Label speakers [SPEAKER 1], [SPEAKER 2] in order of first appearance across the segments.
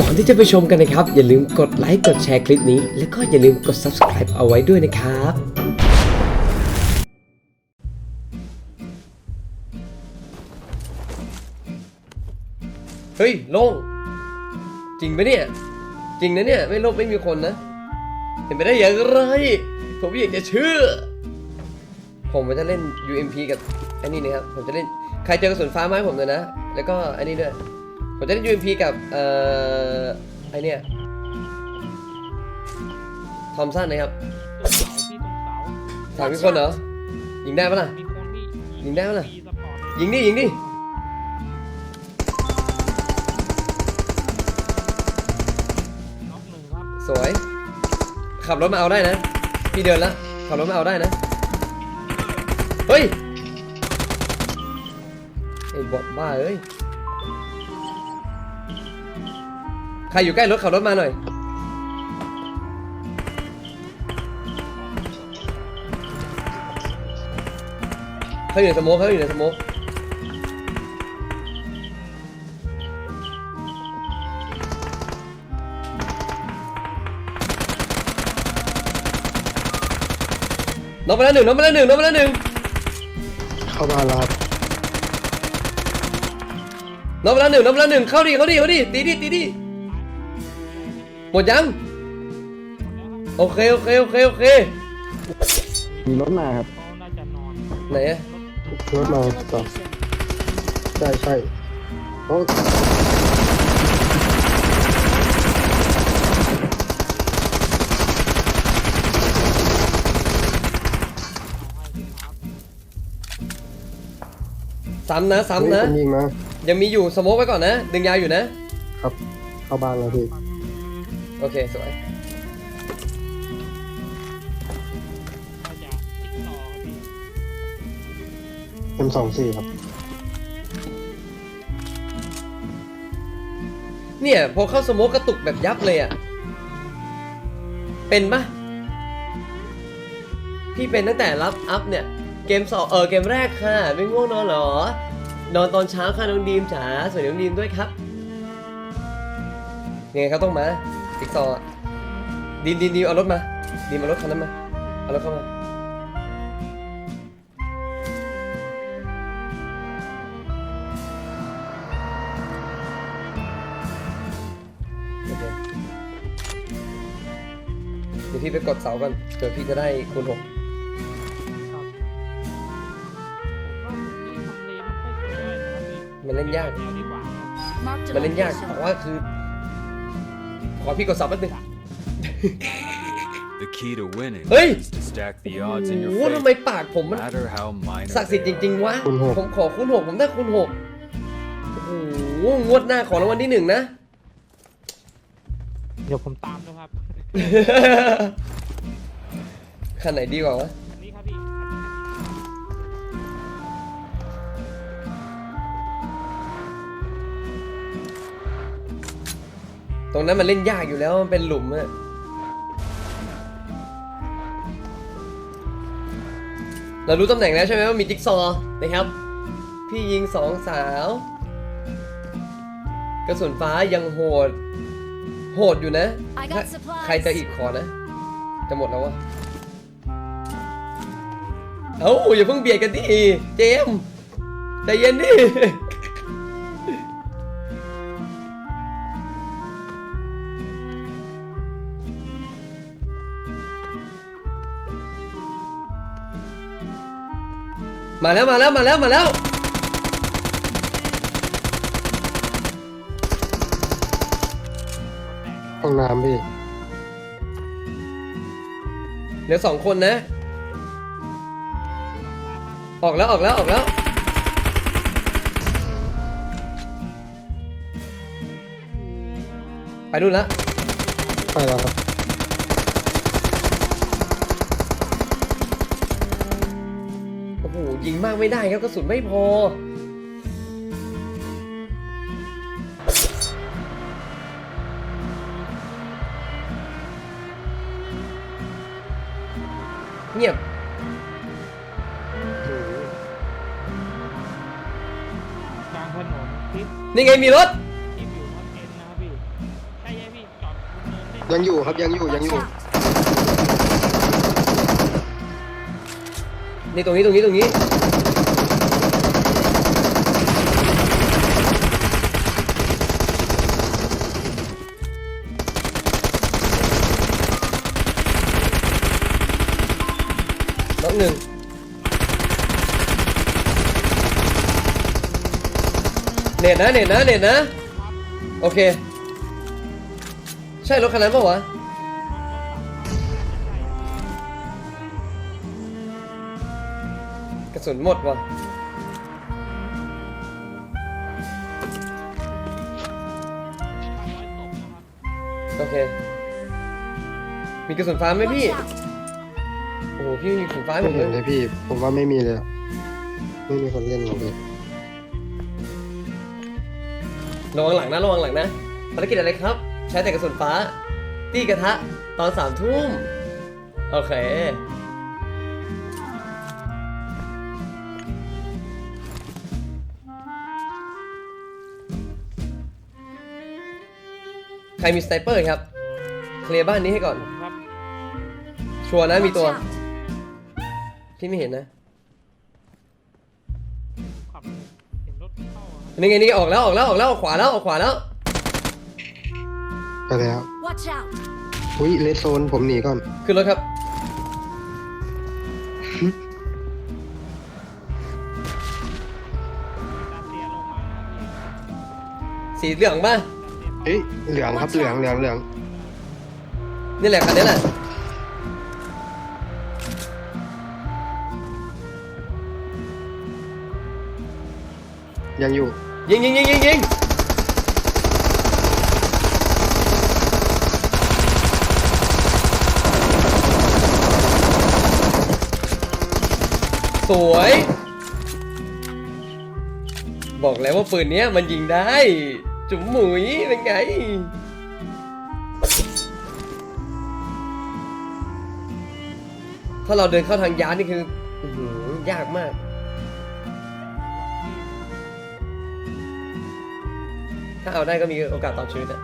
[SPEAKER 1] ก่อนที่จะไปชมกันนะครับ อย่าลืมกดไลค์กดแชร์คลิปนี้ แล้วก็อย่าลืมกด subscribe เอาไว้ด้วยนะครับเฮ้ยโล่งจริงปะเนี่ย จริงนะเนี่ย ไม่ลบไม่มีคนนะ เห็นไปได้อย่างไร ผมอยากจะเชื่อ ผมจะเล่น UMP กับอันนี้นะครับ ผมจะเล่น ใครเจอกระสุนฟ้ามาให้ผมเลยนะ แล้วก็อันนี้ด้วย ผมจะเล่น UMP กับ เอ่อ ไอเนี่ยทอมสันนะครับ
[SPEAKER 2] ตรงเสาพี่ตรงเสา
[SPEAKER 1] ถามมีคนเหรอ ยิงได้ปะล่ะ
[SPEAKER 2] มีคนที่
[SPEAKER 1] ยิงได้ปะล่ะ
[SPEAKER 2] สปอร์ต
[SPEAKER 1] ยิงดิ ยิงดิ
[SPEAKER 2] น็อกหนึ่งครับ
[SPEAKER 1] สวย ขับรถมาเอาได้นะ พี่เดินแล้วขับรถมาเอาได้นะ เฮ้ย ไอ้บอทบ้าเอ้ย ใครอยู่ใกล้รถขับรถมาหน่อย เขาอยู่ในสโมกเขาอยู่ในสโมกน้องไปแล้วหนึ่งน้องไปแล้วหนึ่งน้องไปแล้วหนึ่ง
[SPEAKER 3] เข้าบ้านแล้วครับ
[SPEAKER 1] น้องไปแล้วหนึ่งน้องไปแล้วหนึ่งเข้าดิเข้าดิเข้าดิตีดิตีดิ หมดยัง โอเค โอเค โอเค โอเค
[SPEAKER 3] มีรถมาครับ
[SPEAKER 2] เขาน่าจะนอน
[SPEAKER 1] ไหนอะ
[SPEAKER 3] รถมาต่อใช่ใช่โอ้
[SPEAKER 1] ซ้ำนะซ้ำนะ
[SPEAKER 3] คนยิงมา
[SPEAKER 1] ยังมีอยู่สโมกไว้ก่อนนะ ดึงยาวอยู่นะ
[SPEAKER 3] ครับ เข้าบ้านแล้วพี่
[SPEAKER 1] โอเค สวย
[SPEAKER 2] น่าจะติ๊กต่อครับพี่
[SPEAKER 3] เอ็มสองสี่ครับ
[SPEAKER 1] เนี่ย พอเข้าสโมกกระตุกแบบยับเลยอะเป็นปะพี่เป็นตั้งแต่รับอัพเนี่ย เกมสองเออเกมแรกค่ะ ไม่ง่วงนอนเหรอ นอนตอนเช้าค่ะน้องดีมจ๋าสวยน้องดีมด้วยครับยังไงเขาต้องมา ติ๊กซอว์อะดีมดีมดีมเอารถมาดีมเอารถคันนั้นมาเอารถเข้ามาโอเคเดี๋ยวพี่ไปกดเสาก่อนเผื่อพี่จะได้คูณหก
[SPEAKER 2] ครับผมว่าผมนี่ทำเลไม่ค่อยสวยเลยนะครับพี่
[SPEAKER 1] มันเล่นยาก
[SPEAKER 2] แนวดีกว่าครับ
[SPEAKER 4] Marked a
[SPEAKER 1] มันเล่นยาก
[SPEAKER 4] location.
[SPEAKER 1] แต่ว่าคือ ขอพี่กดเสาแป๊บนึง
[SPEAKER 5] The key to winning
[SPEAKER 1] Hey!
[SPEAKER 5] is to stack the odds in
[SPEAKER 1] โอ้
[SPEAKER 5] your
[SPEAKER 1] โหทำไม
[SPEAKER 5] favor,
[SPEAKER 1] ปากผมมัน
[SPEAKER 5] no matter how minor
[SPEAKER 1] ศักดิ์สิทธิ์จ
[SPEAKER 5] they
[SPEAKER 1] ริง
[SPEAKER 5] are.
[SPEAKER 1] ๆ วะ
[SPEAKER 3] คูณหก
[SPEAKER 1] ผมขอคูณหกผมได้คูณหกโอ้โห งวดหน้าขอรางวัลที่หนึ่งนะ
[SPEAKER 2] เดี๋ยวผมตามด้วยครับ
[SPEAKER 1] คันไหนดีกว่าวะ ตรงนั้นมันเล่นยากอยู่แล้วมันเป็นหลุมอะเรารู้ตำแหน่งแล้วใช่ไหมว่ามีจิ๊กซอว์นะครับ พี่ยิงสองสาว กระสุนฟ้ายังโหด โหดอยู่นะ
[SPEAKER 4] I
[SPEAKER 1] ถ้า
[SPEAKER 4] got supplies.
[SPEAKER 1] ใครจะอีกขอนะ จะหมดแล้ววะเอ้าอย่าเพิ่งเบียดกันดิเจมส์ใจเย็นดิ มาแล้วมาแล้วมาแล้วมาแล้ว
[SPEAKER 3] ห้องน้ำพี่
[SPEAKER 1] เหลือสองคนนะ ออกแล้วออกแล้วออกแล้ว ไปนู่นแล้ว
[SPEAKER 3] ไปแล้วครับ
[SPEAKER 1] มากไม่ได้ครับกระสุนไม่พอ เงียบ
[SPEAKER 2] กลางถนนทิศ
[SPEAKER 1] นี่ไงมีรถ
[SPEAKER 2] ที่อยู่นอตเอ็นนะครับพี่
[SPEAKER 3] ยังอยู่ครับยังอยู่ยังอยู่
[SPEAKER 1] นี่ตรงนี้ตรงนี้ตรงนี้ หนึ่งเน็ตนะเน็ตนะเน็ตนะ โอเค ใช่รถคันนั้นปะวะกระสุนหมดวะโอเค มีกระสุนฟ้าไหมพี่ อ้โหพี่มีกระสุนฟ้าให้ผ
[SPEAKER 3] ไม่
[SPEAKER 1] ม
[SPEAKER 3] เห็น
[SPEAKER 1] เล
[SPEAKER 3] เลยยพี่ ผมว่าไม่มีเลยอะไม่มีคนเล่นหรอกพี่
[SPEAKER 1] ระวังหลังนะระวังหลังนะภารกิจอะไรครับ ใช้แต่กระสุนฟ้า ตีกระทะตอนสามทุ่มโอเค ใครมีสไนเปอร์ครับ เคลียร์บ้านนี้ให้ก่อน
[SPEAKER 2] ครับ
[SPEAKER 1] ชัวร์นะมี
[SPEAKER 4] Watch
[SPEAKER 1] ตัว
[SPEAKER 4] out!
[SPEAKER 1] พี่ไม่เห็นนะ
[SPEAKER 2] ขับเห็นรถเข้าอะครับ
[SPEAKER 1] นี่ไงนี่ไงออกแล้วออกแล้วออกแล้วออกขวาแล้วออกขวาแล้ว
[SPEAKER 3] ไปแล้ว
[SPEAKER 4] Watch out!
[SPEAKER 3] อุ้ยเลดโซนผมหนีก่อน
[SPEAKER 1] ขึ้นรถครับ
[SPEAKER 2] ดาเซียลงมาครับพี่
[SPEAKER 1] สีเหลืองป่ะ
[SPEAKER 3] เฮ้ยเหลืองครับเหลืองเหลืองเหลือง
[SPEAKER 1] นี่แหละคันนี้แหละ
[SPEAKER 3] ยังอยู่
[SPEAKER 1] ยิงยิงยิงยิงยิงสวย บอกแล้วว่าปืนเนี้ยมันยิงได้ จุ๋มหมุยเป็นไงถ้าเราเดินเข้าทางยานนี่คืออื้อหือยากมาก ถ้าเอาได้ก็มีโอกาสต่อชีวิตอะ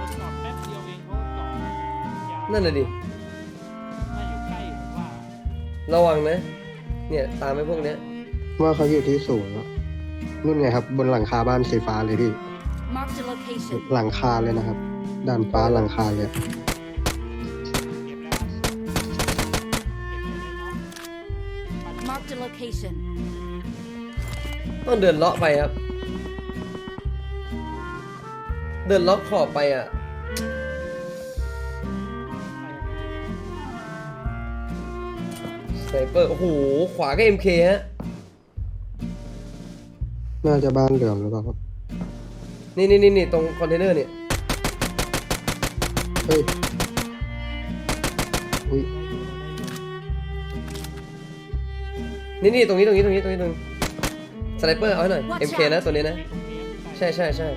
[SPEAKER 2] รถจอดแป๊บเดียวเองเขาจอดยาว
[SPEAKER 1] นั่นน่ะดิ
[SPEAKER 2] ถ้าอยู่ใกล้ผมว่า
[SPEAKER 1] ระวังนะ เนี่ยตามไอ้พวกเนี้ย
[SPEAKER 3] ว่าเขาอยู่ที่สูงอะนู่นไงครับ บนหลังคาบ้านสีฟ้าเลยพี่
[SPEAKER 4] Marked a location.
[SPEAKER 3] หลังคาเลยนะครับด้านฟ้าหลังคาเลย
[SPEAKER 2] เก็บแล้วเก็บเลยเนาะ
[SPEAKER 4] Marked a location.
[SPEAKER 1] ต้องเดินเลาะไปครับ เดินเลาะขอบไปอะ สไนเปอร์ โอ้โห ขวาก็ MK ฮะ
[SPEAKER 3] น่าจะบ้านเหลืองหรือเปล่าครับ
[SPEAKER 1] นี่นี่นี่นี่ตรงคอนเทนเนอร์เนี่ย
[SPEAKER 3] เฮ้ย อุ้ย
[SPEAKER 1] นี่นี่ตรงนี้ตรงนี้ตรงนี้ตรงนี้ตรงนี้สไนเปอร์เอาให้หน่อย
[SPEAKER 4] Watch
[SPEAKER 1] MK นะตัวนี้นะ
[SPEAKER 2] ตรงนี้
[SPEAKER 1] ใช่ใช่ใช่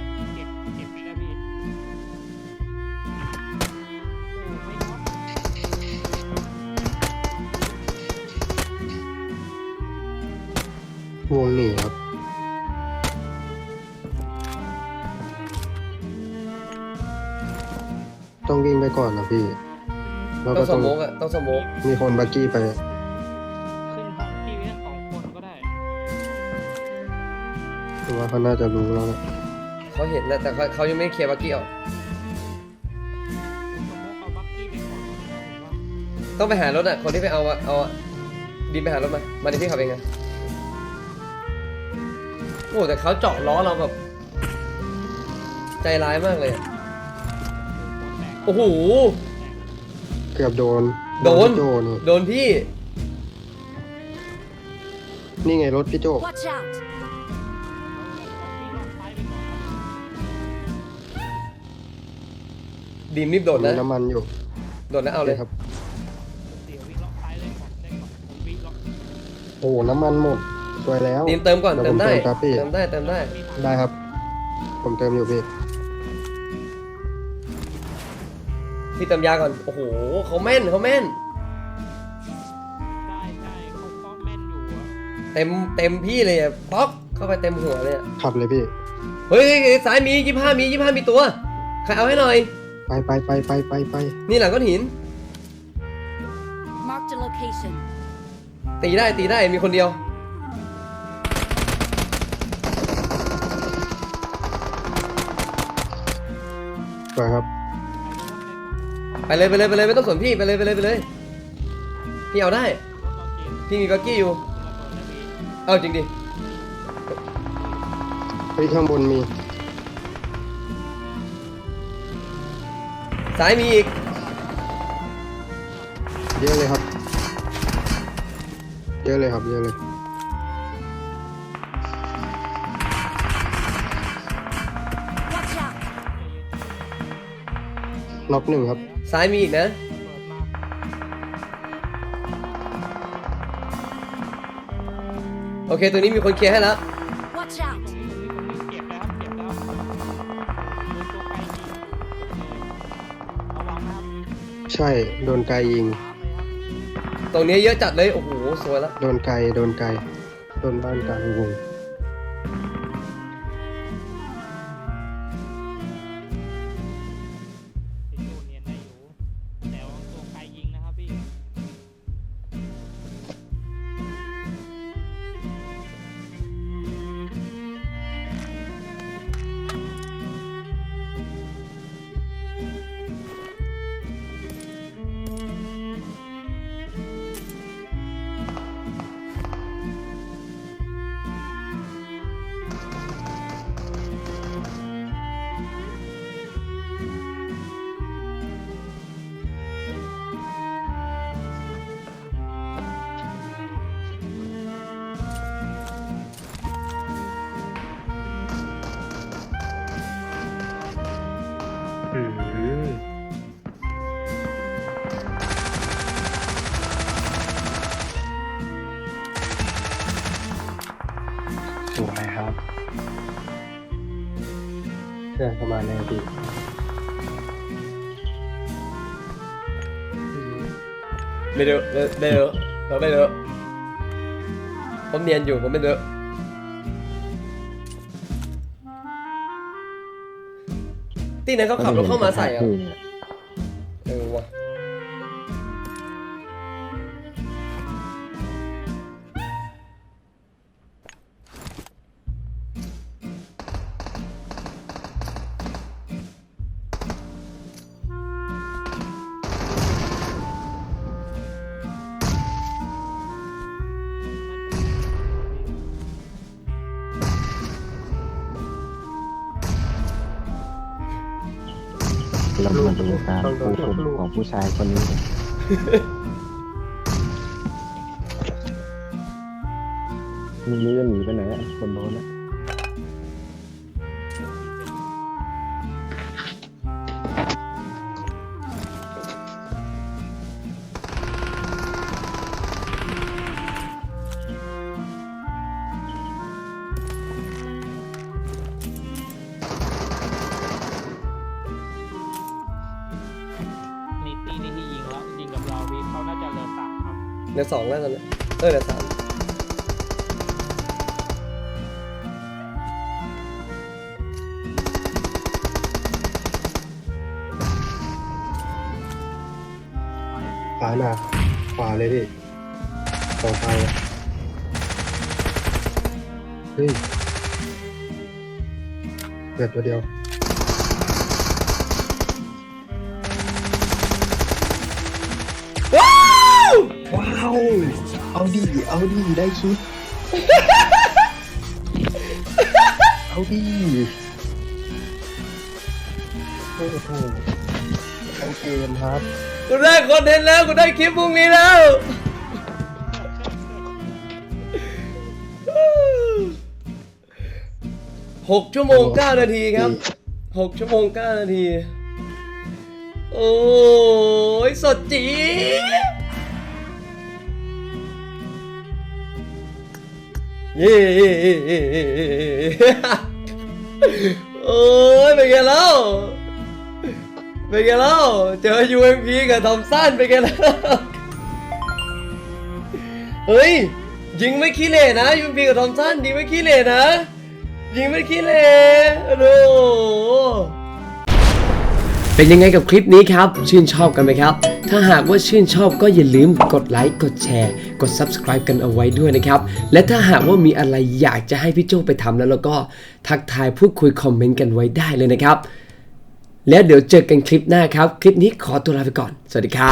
[SPEAKER 2] ว
[SPEAKER 3] งหนีครับ ต้องวิ่งไปก่อนนะพี่ แล้ว
[SPEAKER 1] ต้
[SPEAKER 3] ก็
[SPEAKER 1] องส
[SPEAKER 3] ต้อง
[SPEAKER 1] โมกอะต้องสโมก
[SPEAKER 3] มีคนบักกี้ไป
[SPEAKER 2] ขึ้นห้องพี่ไว้สองคนก็ได้
[SPEAKER 3] ผมว่าเขาน่าจะรู้แล้วนะ
[SPEAKER 1] เขาเห็นแล้วแต่เขาเขายังไม่เคลียร์บักกี้ออก
[SPEAKER 2] สมมติเอาบัคกี้ไปก่อนผมว่า
[SPEAKER 1] ต้องไปหารถอะคนที่ไปเอาอะเอาอะดินไปหารถมามาดิพี่ขับเองไง โอ้แต่เขาเจาะล้อเราแบบ ใจร้ายมากเลยอะ
[SPEAKER 2] หัวแตก
[SPEAKER 1] โอ้โห
[SPEAKER 3] เกือบโดน
[SPEAKER 1] โดน
[SPEAKER 3] พี่โจนี่
[SPEAKER 1] โดนพี่
[SPEAKER 3] นี่ไงรถพี่โจ
[SPEAKER 4] Watch out!
[SPEAKER 1] ดีมรีบโดด
[SPEAKER 3] มี
[SPEAKER 1] นะ
[SPEAKER 3] น้ำมันอยู่
[SPEAKER 1] โดดนะเอาเลย
[SPEAKER 3] ครับ
[SPEAKER 2] เดี๋ยววิ่งล็อกซ้ายเลยก่อนได้ก่อนผมวิ่งล็อก
[SPEAKER 3] โอ้โหน้ำมันหมด สวยแล้ว
[SPEAKER 1] ดีมเติมก่อน
[SPEAKER 3] เดี๋ยว
[SPEAKER 1] เติมได้
[SPEAKER 3] ผมเติมครับพี่
[SPEAKER 1] เติมได้เติมได้
[SPEAKER 3] ได้ครับ ผมเติมอยู่พี่
[SPEAKER 1] พี่เติมยาก่อนโอ้โหเขาแม่นเขาแม่น
[SPEAKER 2] ได้ได้เขาก็แม่นอยู่อะ
[SPEAKER 1] เต็มเต็มพี่เลยอะป๊อกเข้าไปเต็มหัวเลยอะ
[SPEAKER 3] ขับเลยพี่
[SPEAKER 1] เฮ้ยเฮ้ยเฮ้ยซ้ายมียี่ห้ามียี่ห้ามีตัวใครเอาให้หน่อย
[SPEAKER 3] ไปไปไปไปไปไป
[SPEAKER 1] นี่หลังก้อนหิน
[SPEAKER 4] Marked a location.
[SPEAKER 1] ตีได้ตีได้มีคนเดียว
[SPEAKER 3] ไปครับ
[SPEAKER 1] ไปเลยไปเลยไปเลยไม่ต้องสนพี่ไปเลยไปเลยไปเลย พี่เอาได้ พี่มีก็กี้อยู่ เอาจริงดิ
[SPEAKER 3] เฮ้ยข้างบนมี
[SPEAKER 1] ซ้ายมีอีก
[SPEAKER 3] เยอะเลยครับ เยอะเลยครับ เยอะเลย น็อกหนึ่งครับ
[SPEAKER 1] ซ้ายมีอีกนะ โอเค ตัวนี้มีคนเคลียร์ให้แล้ว
[SPEAKER 4] Watch out.
[SPEAKER 2] เก็บแล้วเก็บแล้วโดนตัวไปยิงระวังนะครับ
[SPEAKER 3] ใช่โดนไกลยิง
[SPEAKER 1] ตรงนี้เยอะจัดเลย โอ้โห สวยแล้ว
[SPEAKER 3] โดนไกลโดนไกลโดนบ้านกลางวง
[SPEAKER 2] เพื่
[SPEAKER 3] อนเข้ามาแน่พี่
[SPEAKER 1] ไม่เดอะไม่เดอะเราไม่เดอะผมเนียนอยู่ผมไม่เดอะที่ไหนเขาขับรถเข้ามาใส่เหรอะเเรา
[SPEAKER 6] มาดูการปูพรมของผู้ชายคนนี้ มึงนี้จะหนีไปไหนอะคนโน้นอะ
[SPEAKER 2] เหลือส
[SPEAKER 1] องแล้วตอนนี้เออเหลือสาม
[SPEAKER 3] ซ้ายมาขวาเลยพี่สองทางเลยเฮ้ยเกิดตัวเดียว
[SPEAKER 1] ว้าว
[SPEAKER 3] เอาดี เอาดี ได้คิดเอาดีโอ้โหเอาเกมครับ
[SPEAKER 1] กูได้คอนเทนต์แล้วกูได้คลิปพรุ่งนี้แล้ว หกชั่วโมงเก้านาทีครับ หกชั่วโมงเก้านาที โอ้ยสดจีด เย้โอ้ยเป็นไงแล้วเป็นไงแล้วเจอ UMP กับทอมสันเป็นไงแล้วเฮ้ยยิงไม่ขี้เหร่นะ UMP กับทอมสันยิงไม่ขี้เหร่นะยิงไม่ขี้เหร่โอ้เป็นยังไงกับคลิปนี้ครับ ชื่นชอบกันไหมครับ ถ้าหากว่าชื่นชอบก็อย่าลืมกดไลค์กดแชร์ กด Subscribe กันเอาไว้ด้วยนะครับ และถ้าหากว่ามีอะไรอยากจะให้พี่โจไปทำแล้วแล้วก็ทักทายพูดคุยคอมเมนต์กันไว้ได้เลยนะครับ แล้วเดี๋ยวเจอกันคลิปหน้าครับ คลิปนี้ขอตัวลาไปก่อน สวัสดีครับ